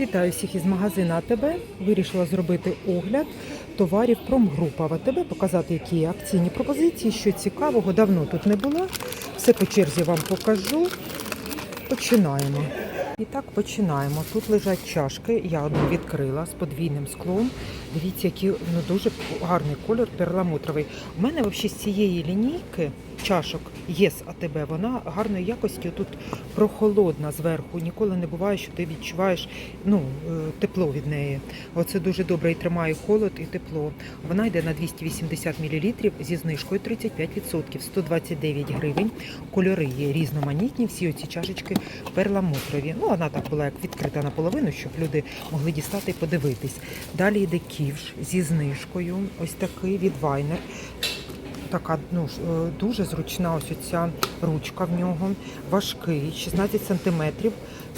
Вітаю всіх із магазину АТБ. Вирішила зробити огляд товарів Промгрупа в АТБ, показати, які акційні пропозиції, що цікавого. Давно тут не було. Все по черзі вам покажу. Починаємо. І так починаємо. Тут лежать чашки. Я одну відкрила з подвійним склом. Дивіться, який ну, дуже гарний кольор перламутровий. У мене взагалі з цієї лінійки чашок ЄС АТБ, вона гарної якості. Тут прохолодна зверху. Ніколи не буває, що ти відчуваєш ну, е, тепло від неї. Оце дуже добре і тримає холод і тепло. Вона йде на 280 мл зі знижкою 35%, 129 гривень. Кольори є різноманітні, всі оці чашечки перламутрові. Ну, вона так була як відкрита наполовину, щоб люди могли дістати і подивитись. Далі йде ківш зі знижкою. Ось такий від Вайнер. Така ну, е, дуже зручна ось ця ручка в нього. Важкий, 16 см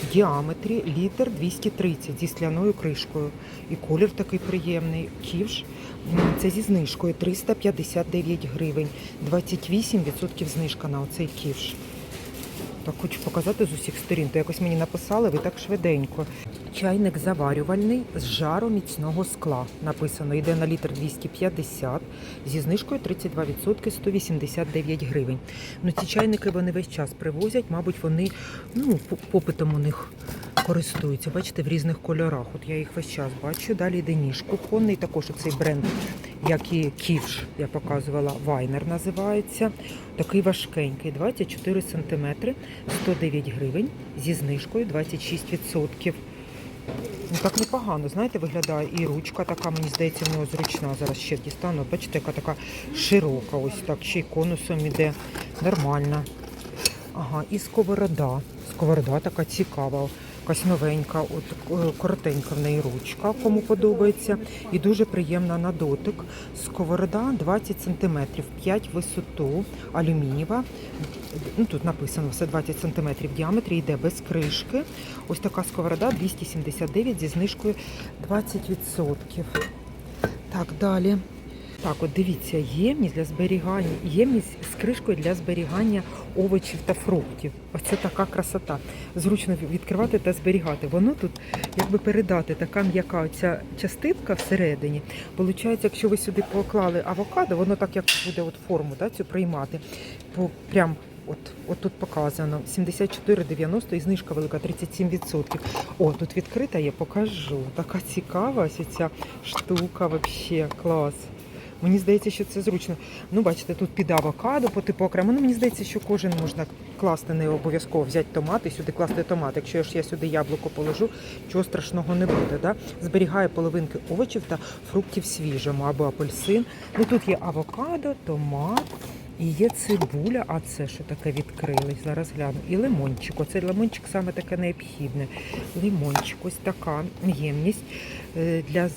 в діаметрі, літр 230 зі скляною кришкою. І колір такий приємний. Ківш. Це зі знижкою 359 гривень. 28% знижка на оцей ківш. Так хочу показати з усіх сторін. То якось мені написали, ви так швиденько. Чайник заварювальний з жару міцного скла. Написано, йде на літр 250, зі знижкою 32%, 189 гривень. Ну ці чайники вони весь час привозять, мабуть, вони ну, попитом у них користуються. Бачите, в різних кольорах. От я їх весь час бачу. Далі йде ніж кухонний, також цей бренд, як і ківш, я показувала, Вайнер називається. Такий важкенький, 24 см, 109 гривень, зі знижкою 26%. Ну так непогано, знаєте, виглядає і ручка така, мені здається, в нього зручна. Зараз ще дістану. Бачите, яка така широка, ось так, ще й конусом іде. Нормальна. Ага, і сковорода. Сковорода така цікава, якась новенька, от е, коротенька в неї ручка, кому подобається. І дуже приємна на дотик. Сковорода 20 см, 5 висоту, алюмінієва. Ну, тут написано все 20 см в діаметрі, йде без кришки. Ось така сковорода 279 зі знижкою 20%. Так, далі. Так, от дивіться, ємність для зберігання, ємність кришкою для зберігання овочів та фруктів. Оце така красота. Зручно відкривати та зберігати. Воно тут якби передати така м'яка оця частинка всередині. Получається, якщо ви сюди поклали авокадо, воно так як буде от форму да, цю приймати. По, прям От, от тут показано 74,90 і знижка велика 37%. О, тут відкрита є, покажу. Така цікава ось ця штука, вообще клас. Мені здається, що це зручно. Ну, бачите, тут під авокадо, по типу окремо. Ну, мені здається, що кожен можна класти, не обов'язково взяти томати, сюди класти томат. Якщо ж я сюди яблуко положу, чого страшного не буде. Да? Зберігає половинки овочів та фруктів свіжому або апельсин. Ну тут є авокадо, томат. І є цибуля, а це що таке відкрилось? Зараз гляну. І лимончик. Оце лимончик саме таке необхідне. Лимончик, ось така ємність е, для е,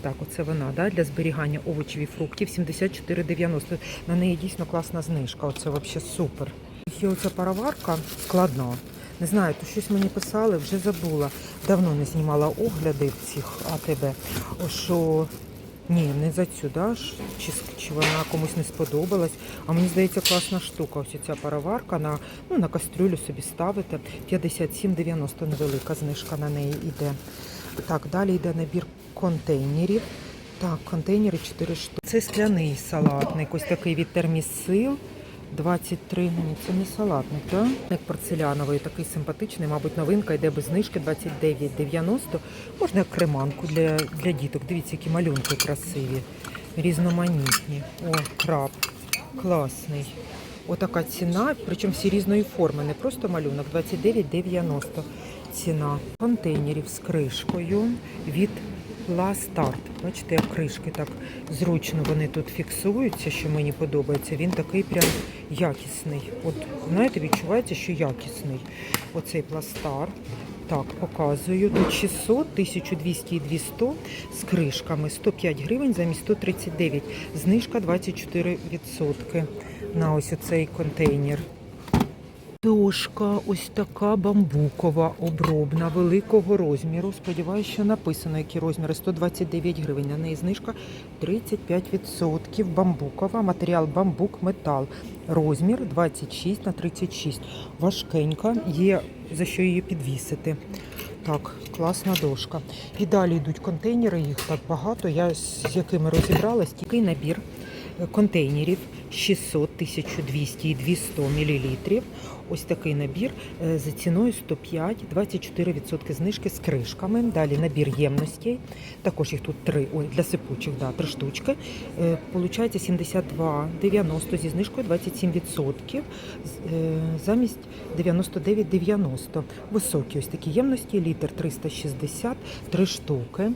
так, оце вона, да, для зберігання овочів і фруктів 74,90. На неї дійсно класна знижка. Оце взагалі супер. Є оця пароварка складна. Не знаю, то щось мені писали, вже забула. Давно не знімала огляди цих АТБ. Що ні, не за цю, да? чи, чи вона комусь не сподобалась. А мені здається, класна штука. Ось ця пароварка на, ну, на кастрюлю собі ставити. 57,90 невелика знижка на неї йде. Так, далі йде набір контейнерів. Так, контейнери 4 штуки. Це скляний салатник, ось такий від термісил. 23, ні, це не салатник, так? Як порцеляновий, такий симпатичний, мабуть, новинка йде без знижки 29,90. Можна як креманку для, для діток. Дивіться, які малюнки красиві, різноманітні. О, краб, класний. Отака ціна, причому всі різної форми, не просто малюнок, 29,90 ціна. Контейнерів з кришкою від Start. Бачите, як кришки так зручно вони тут фіксуються, що мені подобається. Він такий прям якісний. От, знаєте, відчувається, що якісний. Оцей пластар. Так, показую. Тут 600, 1200 і 200 з кришками. 105 гривень замість 139. Знижка 24% на ось оцей контейнер. Дошка ось така бамбукова, обробна, великого розміру. Сподіваюся, що написано, які розміри. 129 гривень. На неї знижка 35%. Бамбукова, матеріал бамбук, метал. Розмір 26 на 36. Важкенька, є за що її підвісити. Так, класна дошка. І далі йдуть контейнери, їх так багато. Я з якими розібралась. Такий набір контейнерів 600, 1200 і 200 мл. Ось такий набір е, за ціною 105, 24% знижки з кришками. Далі набір ємностей. Також їх тут три, ой, для сипучих, да, три штучки. Е, Получається 72,90 зі знижкою 27%. з- е, Замість 99,90. Високі ось такі ємності, літр 360, три штуки.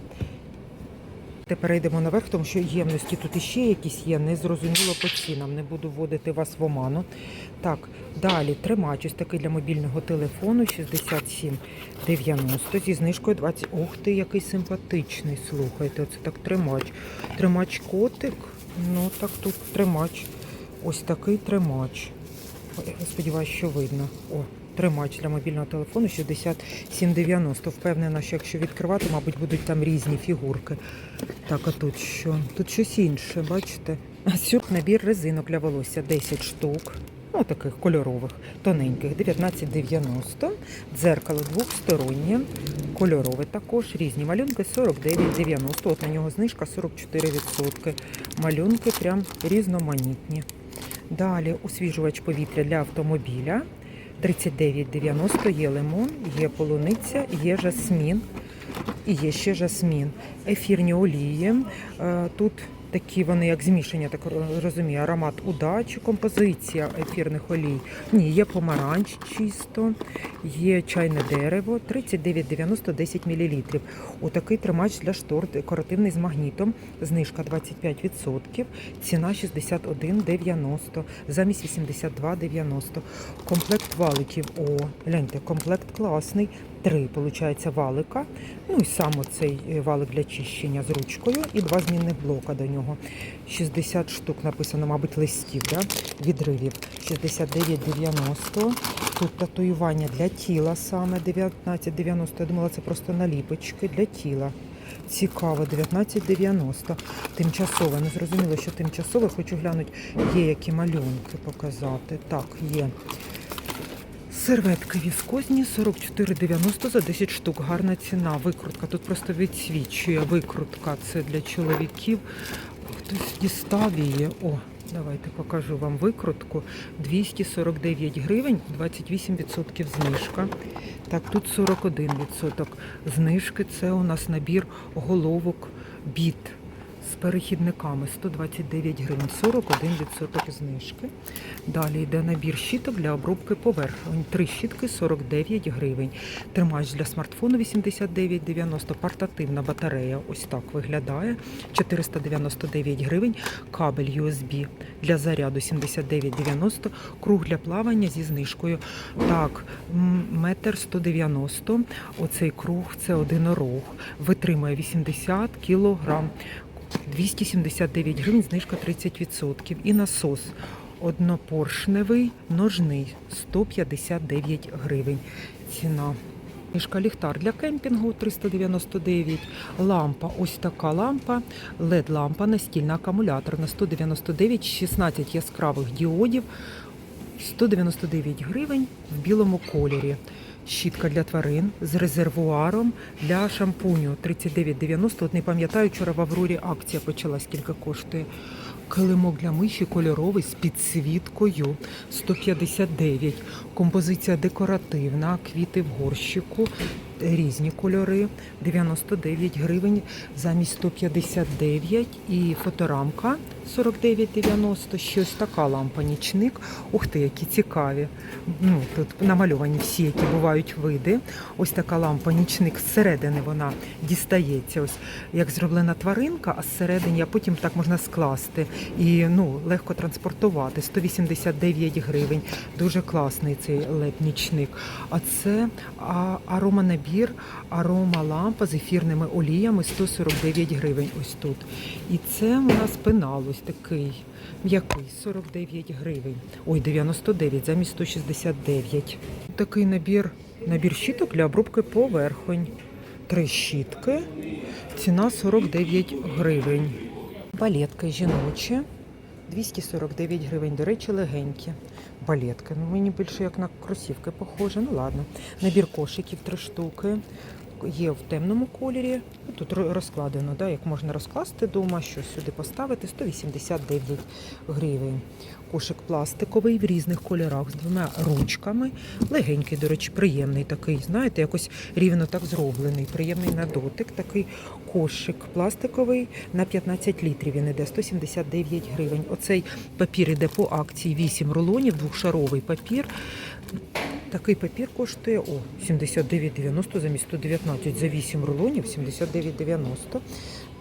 Перейдемо наверх, тому що ємності тут іще якісь є, не зрозуміло по цінам, не буду вводити вас в оману. Так, далі тримач ось такий для мобільного телефону 67,90 зі знижкою 20. Ух ти, який симпатичний, слухайте, оце так тримач. Тримач котик, ну так тут тримач. Ось такий тримач. Сподіваюся, що видно. О, тримач для мобільного телефону 67,90. Впевнена, що якщо відкривати, мабуть, будуть там різні фігурки. Так, а тут що? Тут щось інше, бачите? Сюрк набір резинок для волосся 10 штук. Ну, таких кольорових, тоненьких, 19,90. Дзеркало двохстороннє, кольорове також, різні малюнки 49,90. От на нього знижка 44%. Малюнки прям різноманітні. Далі освіжувач повітря для автомобіля 39,90. Є лимон, є полуниця, є жасмін і є ще жасмін. Ефірні олії. Е, Тут такі вони, як змішання, так розумію, аромат удачі, композиція ефірних олій. Ні, є помаранч чисто, є чайне дерево, 39,90 10 мл. Отакий тримач для штор декоративний з магнітом. Знижка 25%, ціна 61,90, замість 82,90. Комплект валиків. О, гляньте, комплект класний. Три, виходить, валика. Ну і сам оцей е, валик для чищення з ручкою і два змінних блока до нього. 60 штук написано, мабуть, листів, да? відривів. 69,90. Тут татуювання для тіла саме 19,90. Я думала, це просто наліпочки для тіла. Цікаво, 19,90. Тимчасове. Не зрозуміло, що тимчасове. Хочу глянути, є які малюнки показати. Так, є. Серветки віскозні 44,90 за 10 штук. Гарна ціна. Викрутка. Тут просто відсвічує викрутка. Це для чоловіків. Хтось дістав її. О, давайте покажу вам викрутку. 249 гривень, 28% знижка. Так, тут 41% знижки. Це у нас набір головок біт з перехідниками 129 гривень, 41% знижки. Далі йде набір щіток для обробки поверхонь. Три щітки 49 гривень. Тримач для смартфону 89,90. Портативна батарея ось так виглядає. 499 гривень. Кабель USB для заряду 79,90. Круг для плавання зі знижкою. Так, метр 190. Оцей круг це одинорог. Витримує 80 кілограм. 279 гривень, знижка 30%. І насос однопоршневий, ножний 159 гривень. Ціна. Мішка ліхтар для кемпінгу 399. Лампа, ось така лампа, LED-лампа, настільна акумулятор на 199, 16 яскравих діодів, 199 гривень в білому кольорі. Щітка для тварин з резервуаром для шампуню 39,90. От не пам'ятаю, вчора в Аврорі акція почалась, скільки коштує. Килимок для миші кольоровий з підсвіткою 159. Композиція декоративна, квіти в горщику, різні кольори 99 гривень замість 159 і фоторамка 49,90. Ще ось така лампа нічник. Ух ти, які цікаві. Ну, тут намальовані всі, які бувають види. Ось така лампа нічник зсередини вона дістається. Ось як зроблена тваринка, а зсередині, а потім так можна скласти і ну, легко транспортувати. 189 гривень. Дуже класний цей led нічник. А це а, ароманабір, арома лампа з ефірними оліями 149 гривень. Ось тут. І це у нас пенал ось такий. М'який 49 гривень. Ой, 99 замість 169. Такий набір, набір щіток для обробки поверхонь. Три щітки. Ціна 49 гривень. Палетки жіночі 249 гривень. До речі, легенькі. Балетки. Ну, мені більше як на кросівки похоже. Ну ладно. Набір кошиків три штуки. Є в темному кольорі. Тут розкладено, да, як можна розкласти вдома, що сюди поставити 189 гривень. Кошик пластиковий в різних кольорах з двома ручками. Легенький, до речі, приємний такий. Знаєте, якось рівно так зроблений. Приємний на дотик. Такий кошик пластиковий на 15 літрів. Він іде 179 гривень. Оцей папір іде по акції 8 рулонів, двохшаровий папір. Такий папір коштує о, 79,90 замість 119 за 8 рулонів, 79,90.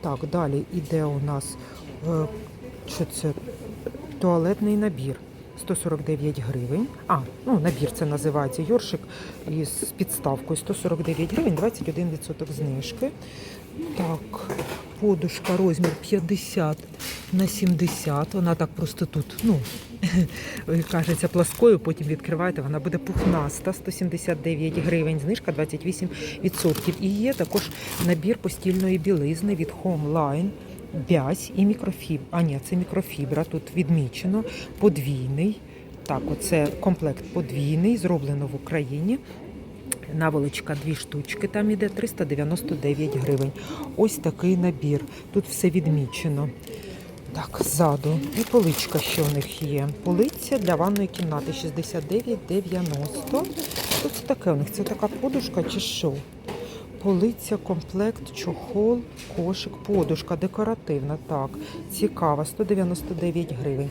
Так, далі іде у нас е, що це? Туалетний набір. 149 гривень. А, ну набір це називається Йоршик із підставкою 149 гривень, 21% знижки. Так, подушка розмір 50 на 70. Вона так просто тут, ну, кажеться, пласкою, потім відкриваєте, вона буде пухнаста, 179 гривень, знижка 28%. І є також набір постільної білизни від Homeline. Бязь і мікрофіб. А ні, це мікрофібра. Тут відмічено подвійний. Так, оце комплект подвійний, зроблено в Україні. Наволочка дві штучки, там іде 399 гривень. Ось такий набір. Тут все відмічено. Так, ззаду. І поличка, що в них є. Полиця для ванної кімнати 69,90. Що це таке у них? Це така подушка чи що? Полиця, комплект, чохол, кошик, подушка, декоративна. Так, цікава, 199 гривень.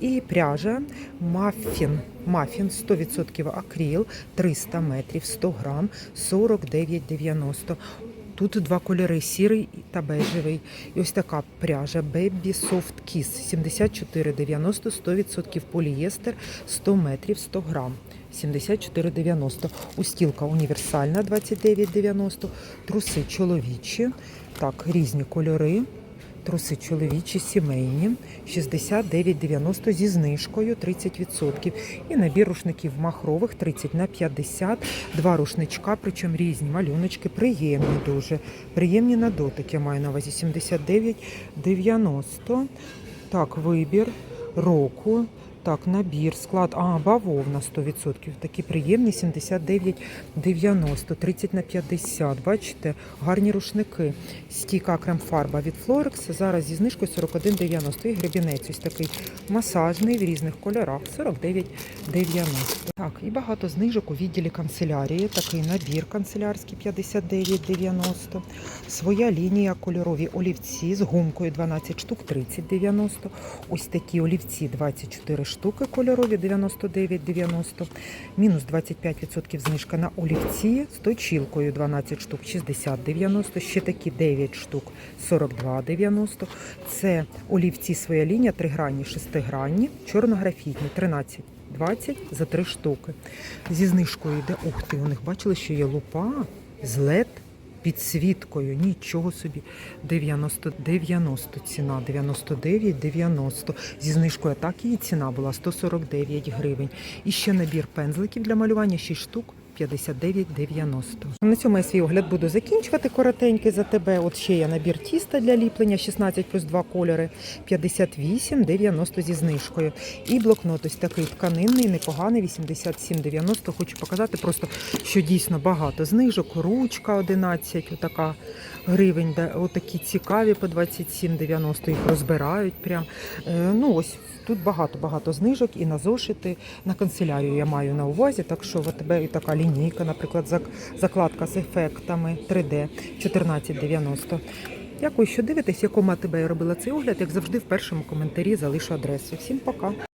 І пряжа мафін. Мафін 100% акріл, 300 метрів, 100 грам, 49,90. Тут два кольори сірий та бежевий. І ось така пряжа Baby Soft Kiss 74,90, 100% полієстер, 100 метрів, 100 грам. 74,90. Устілка універсальна 29,90. Труси чоловічі. Так, різні кольори. Труси чоловічі, сімейні, 69,90 зі знижкою 30%. І набір рушників махрових 30 на 50. Два рушничка, причому різні малюночки, приємні дуже. Приємні на дотик, я маю на увазі 79,90. Так, вибір року. Так, набір, склад, а, бавовна 100%. Такі приємні 79,90, 30 на 50. Бачите, гарні рушники. Стійка крем-фарба від Florex. Зараз зі знижкою 41,90. І гребінець ось такий масажний в різних кольорах 49,90. Так, і багато знижок у відділі канцелярії. Такий набір канцелярський 59,90. Своя лінія кольорові олівці з гумкою 12 штук 30,90. Ось такі олівці 24 штуки кольорові 99,90. Мінус 25% знижка на олівці з точілкою 12 штук 60,90. Ще такі 9 штук 42,90. Це олівці своя лінія, 3 грані, 6 грані, чорнографітні 13. 20 за 3 штуки. Зі знижкою йде. Ух ти, у них бачили, що є лупа з LED підсвіткою. Нічого собі. 90, 90 ціна, 99, 90. Зі знижкою так її ціна була 149 гривень. І ще набір пензликів для малювання 6 штук. 59,90. На цьому я свій огляд буду закінчувати коротенький за тебе. От ще є набір тіста для ліплення 16 плюс 2 кольори 58,90 зі знижкою. І блокнот ось такий тканинний, непоганий, 87,90. Хочу показати просто, що дійсно багато знижок. Ручка 11, отака гривень, отакі цікаві по 27,90. Їх розбирають прям. Е, ну ось тут багато-багато знижок і на зошити, на канцелярію я маю на увазі. Так що в тебе і така лінійка, наприклад, закладка з ефектами 3D 14,90. Дякую, що дивитесь, якому тебе я робила цей огляд. Як завжди, в першому коментарі залишу адресу. Всім пока.